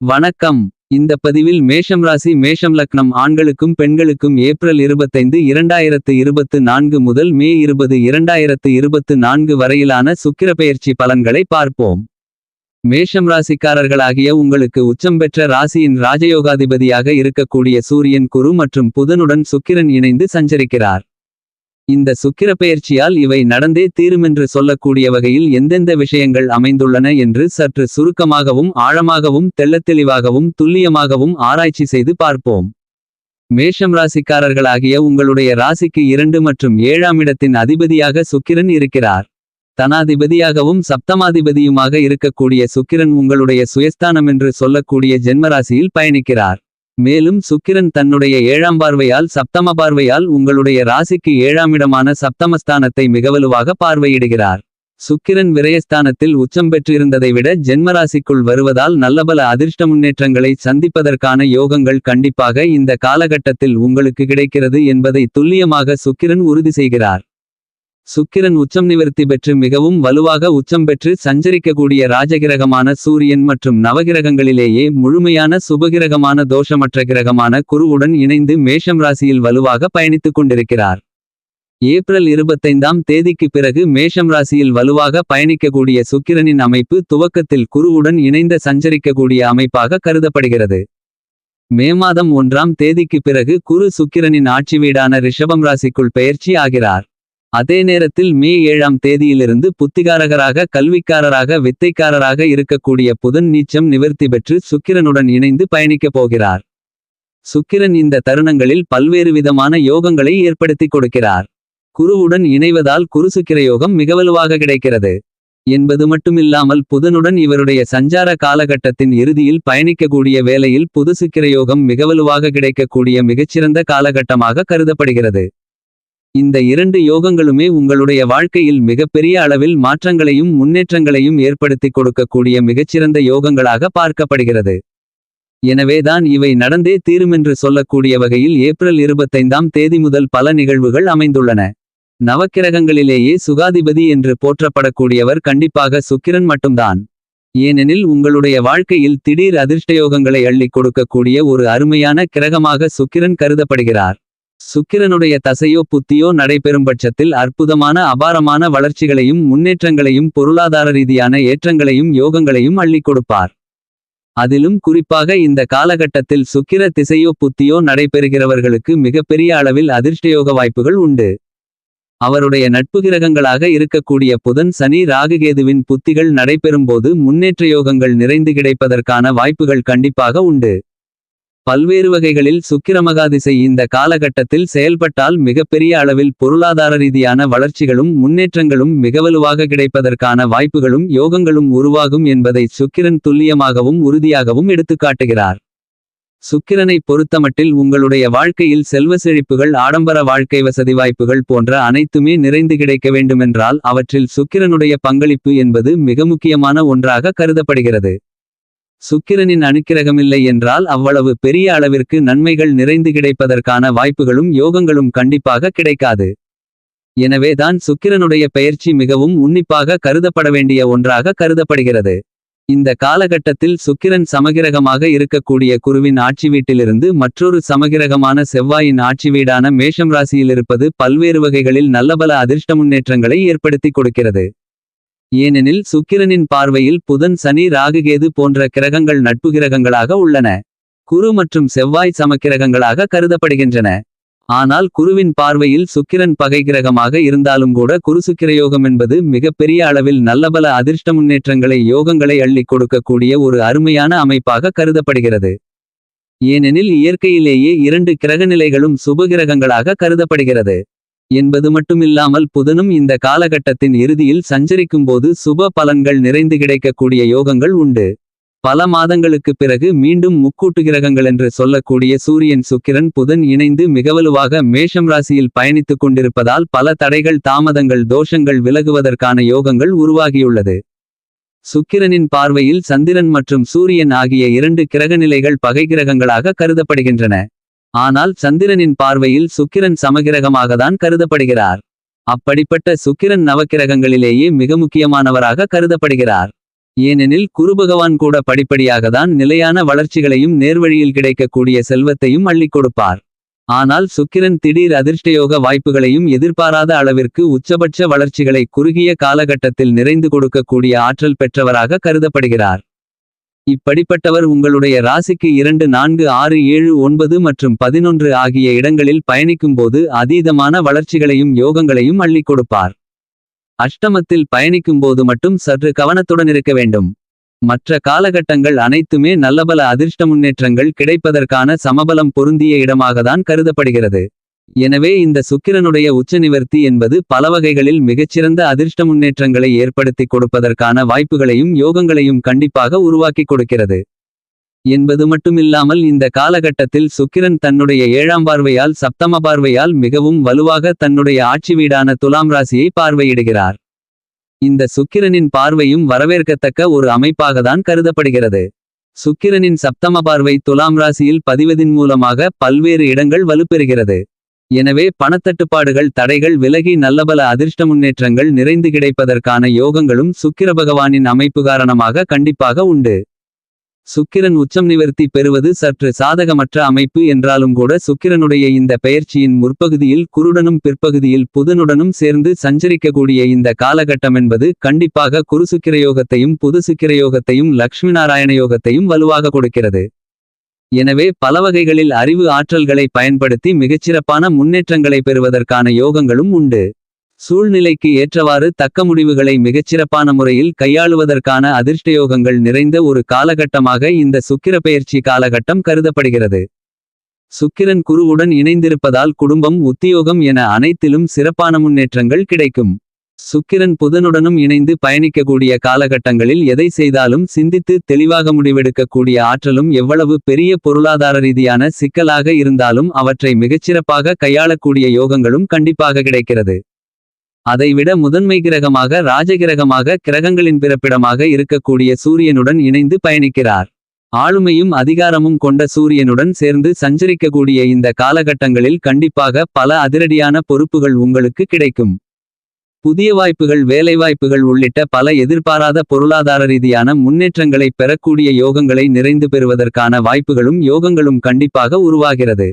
வணக்கம். இந்த பதிவில் மேஷம் ராசி மேஷம் லக்னம் ஆண்களுக்கும் பெண்களுக்கும் ஏப்ரல் 25 இரண்டாயிரத்து இருபத்து நான்கு முதல் மே 20 இரண்டாயிரத்து இருபத்து நான்கு வரையிலான சுக்கிரபெயர்ச்சி பலன்களை பார்ப்போம். மேஷம் ராசிக்காரர்களாகிய உங்களுக்கு உச்சம் பெற்ற ராசியின் ராஜயோகாதிபதியாக இருக்கக்கூடிய சூரியன் குரு மற்றும் புதனுடன் சுக்கிரன் இணைந்து சஞ்சரிக்கிறார். இந்த சுக்கிர பெயர்ச்சியால் இவை நடந்தே தீருமென்று சொல்லக்கூடிய வகையில் எந்தெந்த விஷயங்கள் அமைந்துள்ளன என்று சற்று சுருக்கமாகவும் ஆழமாகவும் தெள்ளத்தெளிவாகவும் துல்லியமாகவும் ஆராய்ச்சி செய்து பார்ப்போம். மேஷம் ராசிக்காரர்களாகிய உங்களுடைய ராசிக்கு இரண்டு மற்றும் ஏழாம் இடத்தின் அதிபதியாக சுக்கிரன் இருக்கிறார். தனாதிபதியாகவும் சப்தமாதிபதியுமாக இருக்கக்கூடிய சுக்கிரன் உங்களுடைய சுயஸ்தானம் என்று சொல்லக்கூடிய ஜென்மராசியில் பயணிக்கிறார். மேலும் சுக்கிரன் தன்னுடைய ஏழாம் பார்வையால் சப்தம பார்வையால் உங்களுடைய ராசிக்கு ஏழாம் இடமான சப்தமஸ்தானத்தை மிகவலுவாக பார்வையிடுகிறார். சுக்கிரன் விரயஸ்தானத்தில் உச்சம் பெற்றிருந்ததை விட ஜென்மராசிக்குள் வருவதால் நல்லபல அதிர்ஷ்ட முன்னேற்றங்களை சந்திப்பதற்கான யோகங்கள் கண்டிப்பாக இந்த காலகட்டத்தில் உங்களுக்கு கிடைக்கிறது என்பதை துல்லியமாக சுக்கிரன் உறுதி செய்கிறார். சுக்கிரன் உச்சம் நிவர்த்தி பெற்று மிகவும் வலுவாக உச்சம் பெற்று சஞ்சரிக்கக்கூடிய ராஜகிரகமான சூரியன் மற்றும் நவகிரகங்களிலேயே முழுமையான சுபகிரகமான தோஷமற்ற கிரகமான குருவுடன் இணைந்து மேஷம் ராசியில் வலுவாக பயணித்துக் கொண்டிருக்கிறார். ஏப்ரல் இருபத்தைந்தாம் தேதிக்கு பிறகு மேஷம் ராசியில் வலுவாக பயணிக்கக்கூடிய சுக்கிரனின் அமைப்பு துவக்கத்தில் குருவுடன் இணைந்த சஞ்சரிக்கக்கூடிய அமைப்பாக கருதப்படுகிறது. மே மாதம் ஒன்றாம் தேதிக்கு பிறகு குரு சுக்கிரனின் ஆட்சி வீடான ரிஷபம் ராசிக்குள் பெயர்ச்சி ஆகிறார். அதே நேரத்தில் மே ஏழாம் தேதியிலிருந்து புத்திகாரகராக கல்விக்காரராக வித்தைக்காரராக இருக்கக்கூடிய புதன் நீச்சம் நிவர்த்தி பெற்று சுக்கிரனுடன் இணைந்து பயணிக்கப் போகிறார். சுக்கிரன் இந்த தருணங்களில் பல்வேறு விதமான யோகங்களை ஏற்படுத்திக் கொடுக்கிறார். குருவுடன் இணைவதால் குருசுக்கிர யோகம் மிகவலுவாக கிடைக்கிறது. என்பது மட்டுமில்லாமல் புதனுடன் இவருடைய சஞ்சார காலகட்டத்தின் இறுதியில் பயணிக்கக்கூடிய வேளையில் புதுசுக்கிர யோகம் மிகவலுவாக கிடைக்கக்கூடிய மிகச்சிறந்த காலகட்டமாக கருதப்படுகிறது. இந்த இரண்டு யோகங்களுமே உங்களுடைய வாழ்க்கையில் மிகப்பெரிய அளவில் மாற்றங்களையும் முன்னேற்றங்களையும் ஏற்படுத்திக் கொடுக்கக்கூடிய மிகச்சிறந்த யோகங்களாக பார்க்கப்படுகிறது. எனவேதான் இவை நடந்தே தீருமென்று சொல்லக்கூடிய வகையில் ஏப்ரல் இருபத்தைந்தாம் தேதி முதல் பல நிகழ்வுகள் அமைந்துள்ளன. நவக்கிரகங்களிலேயே சுகாதிபதி என்று போற்றப்படக்கூடியவர் கண்டிப்பாக சுக்கிரன் மட்டும்தான். ஏனெனில் உங்களுடைய வாழ்க்கையில் திடீர் அதிர்ஷ்டயோகங்களை அள்ளிக் கொடுக்கக்கூடிய ஒரு அருமையான கிரகமாக சுக்கிரன் கருதப்படுகிறார். சுக்கிரனுடைய தசையோ புத்தியோ நடைபெறும் பட்சத்தில் அற்புதமான அபாரமான வளர்ச்சிகளையும் முன்னேற்றங்களையும் பொருளாதார ரீதியான ஏற்றங்களையும் யோகங்களையும் அள்ளி கொடுப்பார். அதிலும் குறிப்பாக இந்த காலகட்டத்தில் சுக்கிர திசையோ புத்தியோ நடைபெறுகிறவர்களுக்கு மிகப்பெரிய அளவில் அதிர்ஷ்டயோக வாய்ப்புகள் உண்டு. அவருடைய நட்பு கிரகங்களாக இருக்கக்கூடிய புதன் சனி ராகுகேதுவின் புத்திகள் நடைபெறும்போது முன்னேற்ற யோகங்கள் நிறைந்து கிடைப்பதற்கான வாய்ப்புகள் கண்டிப்பாக உண்டு. பல்வேறு வகைகளில் சுக்கிரமகாதிசை இந்த காலகட்டத்தில் செயல்பட்டால் மிகப்பெரிய அளவில் பொருளாதார ரீதியான வளர்ச்சிகளும் முன்னேற்றங்களும் மிகவலுவாக கிடைப்பதற்கான வாய்ப்புகளும் யோகங்களும் உருவாகும் என்பதை சுக்கிரன் துல்லியமாகவும் உறுதியாகவும் எடுத்துக்காட்டுகிறார். சுக்கிரனை பொறுத்தமட்டில் உங்களுடைய வாழ்க்கையில் செல்வ செழிப்புகள் ஆடம்பர வாழ்க்கை வசதி வாய்ப்புகள் போன்ற அனைத்துமே நிறைந்து கிடைக்க வேண்டுமென்றால் அவற்றில் சுக்கிரனுடைய பங்களிப்பு என்பது மிக முக்கியமான ஒன்றாக கருதப்படுகிறது. சுக்கிரனின் அணுக்கிரகமில்லை என்றால் அவ்வளவு பெரிய அளவிற்கு நன்மைகள் நிறைந்து கிடைப்பதற்கான வாய்ப்புகளும் யோகங்களும் கண்டிப்பாக கிடைக்காது. எனவேதான் சுக்கிரனுடைய பெயர்ச்சி மிகவும் உன்னிப்பாக கருதப்பட வேண்டிய ஒன்றாக கருதப்படுகிறது. இந்த காலகட்டத்தில் சுக்கிரன் சமகிரகமாக இருக்கக்கூடிய குருவின் ஆட்சி வீட்டிலிருந்து மற்றொரு சமகிரகமான செவ்வாயின் ஆட்சி வீடான மேஷம் ராசியிலிருப்பது பல்வேறு வகைகளில் நல்லபல அதிர்ஷ்ட முன்னேற்றங்களை ஏற்படுத்திக் கொடுக்கிறது. ஏனெனில் சுக்கிரனின் பார்வையில் புதன் சனி ராகுகேது போன்ற கிரகங்கள் நட்பு கிரகங்களாக உள்ளன. குரு மற்றும் செவ்வாய் சமக்கிரகங்களாக கருதப்படுகின்றன. ஆனால் குருவின் பார்வையில் சுக்கிரன் பகை கிரகமாக இருந்தாலும் கூட குருசுக்கிரயோகம் என்பது மிகப்பெரிய அளவில் நல்லபல அதிர்ஷ்ட முன்னேற்றங்களை யோகங்களை அள்ளிக் கொடுக்கக்கூடிய ஒரு அருமையான அமைப்பாக கருதப்படுகிறது. ஏனெனில் இயற்கையிலேயே இரண்டு கிரகநிலைகளும் சுபகிரகங்களாக கருதப்படுகிறது. என்பது மட்டுமில்லாமல் புதனும் இந்த காலகட்டத்தின் இறுதியில் சஞ்சரிக்கும்போது சுப பலன்கள் நிறைந்து கிடைக்கக்கூடிய யோகங்கள் உண்டு. பல மாதங்களுக்குப் பிறகு மீண்டும் முக்கூட்டு கிரகங்கள் என்று சொல்லக்கூடிய சூரியன் சுக்கிரன் புதன் இணைந்து மிகவலுவாக மேஷம் ராசியில் பயணித்துக் கொண்டிருப்பதால் பல தடைகள் தாமதங்கள் தோஷங்கள் விலகுவதற்கான யோகங்கள் உருவாகியுள்ளது. சுக்கிரனின் பார்வையில் சந்திரன் மற்றும் சூரியன் ஆகிய இரண்டு கிரகநிலைகள் பகை கிரகங்களாக கருதப்படுகின்றன. ஆனால் சந்திரனின் பார்வையில் சுக்கிரன் சமகிரகமாகத்தான் கருதப்படுகிறார். அப்படிப்பட்ட சுக்கிரன் நவக்கிரகங்களிலேயே மிக முக்கியமானவராக கருதப்படுகிறார். ஏனெனில் குருபகவான் கூட படிப்படியாகத்தான் நிலையான வளர்ச்சிகளையும் நேர்வழியில் கிடைக்கக்கூடிய செல்வத்தையும் அள்ளிக் கொடுப்பார். ஆனால் சுக்கிரன் திடீர் அதிர்ஷ்டயோக வாய்ப்புகளையும் எதிர்பாராத அளவிற்கு உச்சபட்ச வளர்ச்சிகளை குறுகிய காலகட்டத்தில் நிறைந்து கொடுக்கக்கூடிய ஆற்றல் பெற்றவராக கருதப்படுகிறார். இப்படிப்பட்டவர் உங்களுடைய ராசிக்கு இரண்டு நான்கு ஆறு ஏழு ஒன்பது மற்றும் பதினொன்று ஆகிய இடங்களில் பயணிக்கும்போது அதீதமான வளர்ச்சிகளையும் யோகங்களையும் அள்ளிக் கொடுப்பார். அஷ்டமத்தில் பயணிக்கும்போது மட்டும் சற்று கவனத்துடன் இருக்க வேண்டும். மற்ற காலகட்டங்கள் அனைத்துமே நல்லபல அதிர்ஷ்ட முன்னேற்றங்கள் கிடைப்பதற்கான சமபலம் பொருந்திய இடமாகத்தான் கருதப்படுகிறது. எனவே இந்த சுக்கிரனுடைய உச்ச நிவர்த்தி என்பது பல வகைகளில் மிகச்சிறந்த அதிர்ஷ்ட முன்னேற்றங்களை ஏற்படுத்திக் கொடுப்பதற்கான வாய்ப்புகளையும் யோகங்களையும் கண்டிப்பாக உருவாக்கிக் கொடுக்கிறது. என்பது மட்டுமில்லாமல் இந்த காலகட்டத்தில் சுக்கிரன் தன்னுடைய ஏழாம் பார்வையால் சப்தம பார்வையால் மிகவும் வலுவாக தன்னுடைய ஆட்சி வீடான துலாம் ராசியை பார்வையிடுகிறார். இந்த சுக்கிரனின் பார்வையும் வரவேற்கத்தக்க ஒரு அமைப்பாகத்தான் கருதப்படுகிறது. சுக்கிரனின் சப்தம பார்வை துலாம் ராசியில் பதிவதின் மூலமாக பல்வேறு இடங்கள் வலுப்பெறுகிறது. எனவே பணத்தட்டுப்பாடுகள் தடைகள் விலகி நல்லபல அதிர்ஷ்ட முன்னேற்றங்கள் நிறைந்து கிடைப்பதற்கான யோகங்களும் சுக்கிர பகவானின் அமைப்பு காரணமாக கண்டிப்பாக உண்டு. சுக்கிரன் உச்சம் நிவர்த்தி பெறுவது சற்று சாதகமற்ற அமைப்பு என்றாலும் கூட சுக்கிரனுடைய இந்த பெயர்ச்சியின் முற்பகுதியில் குருடனும் பிற்பகுதியில் புதனுடனும் சேர்ந்து சஞ்சரிக்கக்கூடிய இந்த காலகட்டம் என்பது கண்டிப்பாக குருசுக்கிரயோகத்தையும் புது சுக்கிரயோகத்தையும் லக்ஷ்மி நாராயண யோகத்தையும் வலுவாக கொடுக்கிறது. எனவே பல வகைகளில் அறிவு ஆற்றல்களை பயன்படுத்தி மிகச்சிறப்பான முன்னேற்றங்களை பெறுவதற்கான யோகங்களும் உண்டு. சூழ்நிலைக்கு ஏற்றவாறு தக்க முடிவுகளை மிகச்சிறப்பான முறையில் கையாளுவதற்கான அதிர்ஷ்டயோகங்கள் நிறைந்த ஒரு காலகட்டமாக இந்த சுக்கிர பெயர்ச்சி காலகட்டம் கருதப்படுகிறது. சுக்கிரன் குருவுடன் இணைந்திருப்பதால் குடும்பம் உத்தியோகம் என அனைத்திலும் சிறப்பான முன்னேற்றங்கள் கிடைக்கும். சுக்கிரன் புதனுடனும் இணைந்து பயணிக்கக்கூடிய காலகட்டங்களில் எதை செய்தாலும் சிந்தித்து தெளிவாக முடிவெடுக்கக்கூடிய ஆற்றலும் எவ்வளவு பெரிய பொருளாதார ரீதியான சிக்கலாக இருந்தாலும் அவற்றை மிகச்சிறப்பாக கையாளக்கூடிய யோகங்களும் கண்டிப்பாக கிடைக்கிறது. அதைவிட முதன்மை கிரகமாக ராஜகிரகமாக கிரகங்களின் பிறப்பிடமாக இருக்கக்கூடிய சூரியனுடன் இணைந்து பயணிக்கிறார். ஆளுமையும் அதிகாரமும் கொண்ட சூரியனுடன் சேர்ந்து சஞ்சரிக்கக்கூடிய இந்த காலகட்டங்களில் கண்டிப்பாக பல அதிரடியான பொறுப்புகள் உங்களுக்கு கிடைக்கும். புதிய வாய்ப்புகள் வேலைவாய்ப்புகள் உள்ளிட்ட பல எதிர்பாராத பொருளாதார ரீதியான முன்னேற்றங்களை பெறக்கூடிய யோகங்களை நிறைந்து பெறுவதற்கான வாய்ப்புகளும் யோகங்களும் கண்டிப்பாக உருவாகிறது.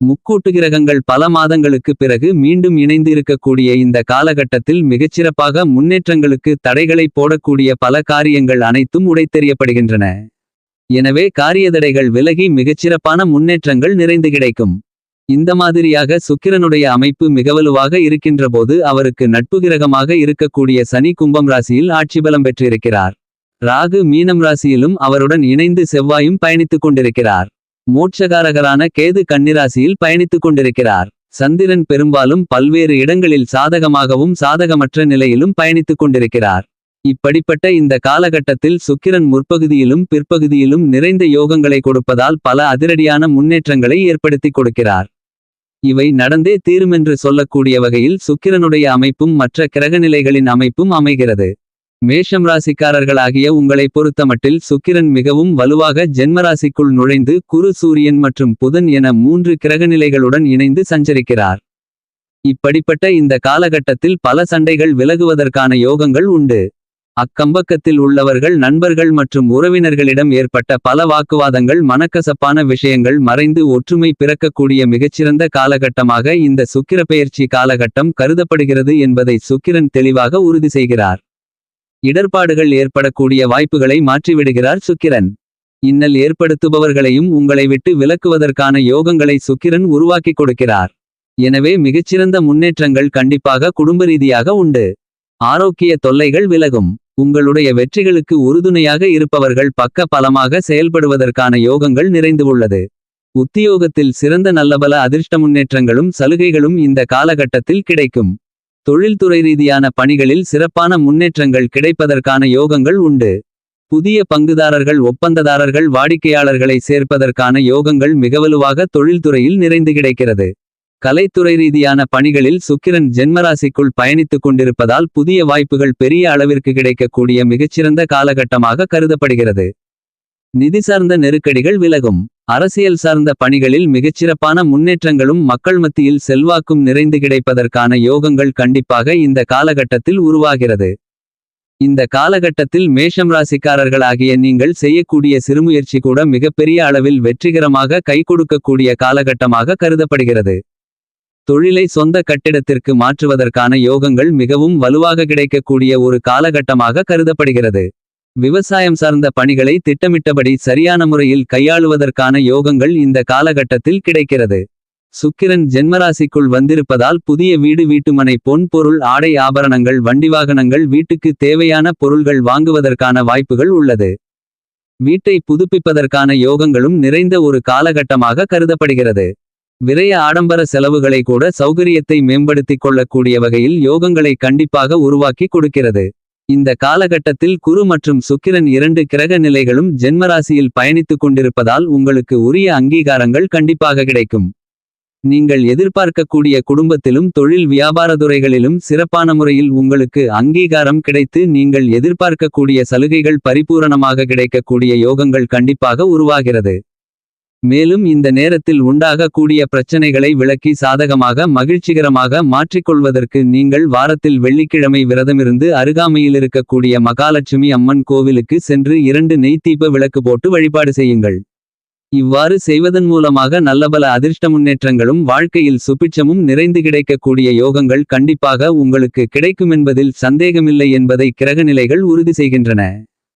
முக்கூட்டு கிரகங்கள் பல மாதங்களுக்கு பிறகு மீண்டும் இணைந்து இருக்கக்கூடிய இந்த காலகட்டத்தில் மிகச்சிறப்பாக முன்னேற்றங்களுக்கு தடைகளை போடக்கூடிய பல காரியங்கள் அனைத்தும் உடைத்தெறியப்படுகின்றன. எனவே காரியதடைகள் விலகி மிகச்சிறப்பான முன்னேற்றங்கள் நிறைந்து கிடைக்கும். இந்த மாதிரியாக சுக்கிரனுடைய அமைப்பு மிகவலுவாக இருக்கின்றபோது அவருக்கு நட்பு கிரகமாக இருக்கக்கூடிய சனி கும்பம் ராசியில் ஆட்சி பலம் பெற்றிருக்கிறார். ராகு மீனம் ராசியிலும் அவருடன் இணைந்து செவ்வாயும் பயணித்துக் கொண்டிருக்கிறார். மோட்சகாரகரான கேது கன்னிராசியில் பயணித்துக் கொண்டிருக்கிறார். சந்திரன் பெரும்பாலும் பல்வேறு இடங்களில் சாதகமாகவும் சாதகமற்ற நிலையிலும் பயணித்துக் கொண்டிருக்கிறார். இப்படிப்பட்ட இந்த காலகட்டத்தில் சுக்கிரன் முற்பகுதியிலும் பிற்பகுதியிலும் நிறைந்த யோகங்களை கொடுப்பதால் பல அதிரடியான முன்னேற்றங்களை ஏற்படுத்திக் கொடுக்கிறார். இவை நடந்தே தீருமென்று சொல்லக்கூடிய வகையில் சுக்கிரனுடைய அமைப்பும் மற்ற கிரகநிலைகளின் அமைப்பும் அமைகிறது. மேஷம் ராசிக்காரர்களாகிய உங்களை பொறுத்தமட்டில் சுக்கிரன் மிகவும் வலுவாக ஜென்மராசிக்குள் நுழைந்து குரு சூரியன் மற்றும் புதன் என மூன்று கிரகநிலைகளுடன் இணைந்து சஞ்சரிக்கிறார். இப்படிப்பட்ட இந்த காலகட்டத்தில் பல சண்டைகள் விலகுவதற்கான யோகங்கள் உண்டு. அக்கம்பக்கத்தில் உள்ளவர்கள் நண்பர்கள் மற்றும் உறவினர்களிடம் ஏற்பட்ட பல வாக்குவாதங்கள் மனக்கசப்பான விஷயங்கள் மறைந்து ஒற்றுமை பிறக்கக்கூடிய மிகச்சிறந்த காலகட்டமாக இந்த சுக்கிர பெயர்ச்சி காலகட்டம் கருதப்படுகிறது என்பதை சுக்கிரன் தெளிவாக உறுதி செய்கிறார். இடர்பாடுகள் ஏற்படக்கூடிய வாய்ப்புகளை மாற்றிவிடுகிறார் சுக்கிரன். இன்னல் ஏற்படுத்துபவர்களையும் உங்களை விட்டு விலக்குவதற்கான யோகங்களை சுக்கிரன் உருவாக்கிக் கொடுக்கிறார். எனவே மிகச்சிறந்த முன்னேற்றங்கள் கண்டிப்பாக குடும்ப ரீதியாக உண்டு. ஆரோக்கிய தொல்லைகள் விலகும். உங்களுடைய வெற்றிகளுக்கு உறுதுணையாக இருப்பவர்கள் பக்க பலமாக செயல்படுவதற்கான யோகங்கள் நிறைந்து உள்ளது. உத்தியோகத்தில் சிறந்த நல்லபல அதிர்ஷ்ட முன்னேற்றங்களும் சலுகைகளும் இந்த காலகட்டத்தில் கிடைக்கும். தொழில்துறை ரீதியான பணிகளில் சிறப்பான முன்னேற்றங்கள் கிடைப்பதற்கான யோகங்கள் உண்டு. புதிய பங்குதாரர்கள் ஒப்பந்ததாரர்கள் வாடிக்கையாளர்களை சேர்ப்பதற்கான யோகங்கள் மிகவலுவாக தொழில்துறையில் நிறைந்து கிடைக்கிறது. கலைத்துறை ரீதியான பணிகளில் சுக்கிரன் ஜென்மராசிக்குள் பயணித்துக் கொண்டிருப்பதால் புதிய வாய்ப்புகள் பெரிய அளவிற்கு கிடைக்கக்கூடிய மிகச்சிறந்த காலகட்டமாக கருதப்படுகிறது. நிதி சார்ந்த நெருக்கடிகள் விலகும். அரசியல் சார்ந்த பணிகளில் மிகச்சிறப்பான முன்னேற்றங்களும் மக்கள் மத்தியில் செல்வாக்கும் நிறைந்து கிடைப்பதற்கான யோகங்கள் கண்டிப்பாக இந்த காலகட்டத்தில் உருவாகிறது. இந்த காலகட்டத்தில் மேஷம் ராசிக்காரர்களாகிய நீங்கள் செய்யக்கூடிய சிறுமுயற்சி கூட மிகப்பெரிய அளவில் வெற்றிகரமாக கை கொடுக்கக்கூடிய காலகட்டமாக கருதப்படுகிறது. தொழிலை சொந்த கட்டிடத்திற்கு மாற்றுவதற்கான யோகங்கள் மிகவும் வலுவாக கிடைக்கக்கூடிய ஒரு காலகட்டமாக கருதப்படுகிறது. விவசாயம் சார்ந்த பணிகளை திட்டமிட்டபடி சரியான முறையில் கையாளுவதற்கான யோகங்கள் இந்த காலகட்டத்தில் கிடைக்கிறது. சுக்கிரன் ஜென்மராசிக்குள் வந்திருப்பதால் புதிய வீடு வீட்டுமனை பொன் பொருள் ஆடை ஆபரணங்கள் வண்டி வாகனங்கள் வீட்டுக்கு தேவையான பொருள்கள் வாங்குவதற்கான வாய்ப்புகள் உள்ளது. வீட்டை புதுப்பிப்பதற்கான யோகங்களும் நிறைந்த ஒரு காலகட்டமாக கருதப்படுகிறது. விரைய ஆடம்பர செலவுகளை கூட சௌகரியத்தை மேம்படுத்திக் கொள்ளக்கூடிய வகையில் யோகங்களை கண்டிப்பாக உருவாக்கி கொடுக்கிறது. இந்த காலகட்டத்தில் குரு மற்றும் சுக்கிரன் இரண்டு கிரக நிலைகளும் ஜென்மராசியில் பயணித்துக் கொண்டிருப்பதால் உங்களுக்கு உரிய அங்கீகாரங்கள் கண்டிப்பாக கிடைக்கும். நீங்கள் எதிர்பார்க்கக்கூடிய குடும்பத்திலும் தொழில் வியாபார துறைகளிலும் சிறப்பான முறையில் உங்களுக்கு அங்கீகாரம் கிடைத்து நீங்கள் எதிர்பார்க்கக்கூடிய சலுகைகள் பரிபூரணமாக கிடைக்கக்கூடிய யோகங்கள் கண்டிப்பாக உருவாகிறது. மேலும் இந்த நேரத்தில் உண்டாகக்கூடிய பிரச்சனைகளை விளக்கி சாதகமாக மகிழ்ச்சிகரமாக மாற்றிக்கொள்வதற்கு நீங்கள் வாரத்தில் வெள்ளிக்கிழமை விரதமிருந்து அருகாமையில் இருக்கக்கூடிய மகாலட்சுமி அம்மன் கோவிலுக்கு சென்று இரண்டு நெய்த்தீப விளக்கு போட்டு வழிபாடு செய்யுங்கள். இவ்வாறு செய்வதன் மூலமாக நல்லபல அதிர்ஷ்ட முன்னேற்றங்களும் வாழ்க்கையில் சுபிட்சமும் நிறைந்து கிடைக்கக்கூடிய யோகங்கள் கண்டிப்பாக உங்களுக்கு கிடைக்குமென்பதில் சந்தேகமில்லை என்பதை கிரகநிலைகள் உறுதி செய்கின்றன.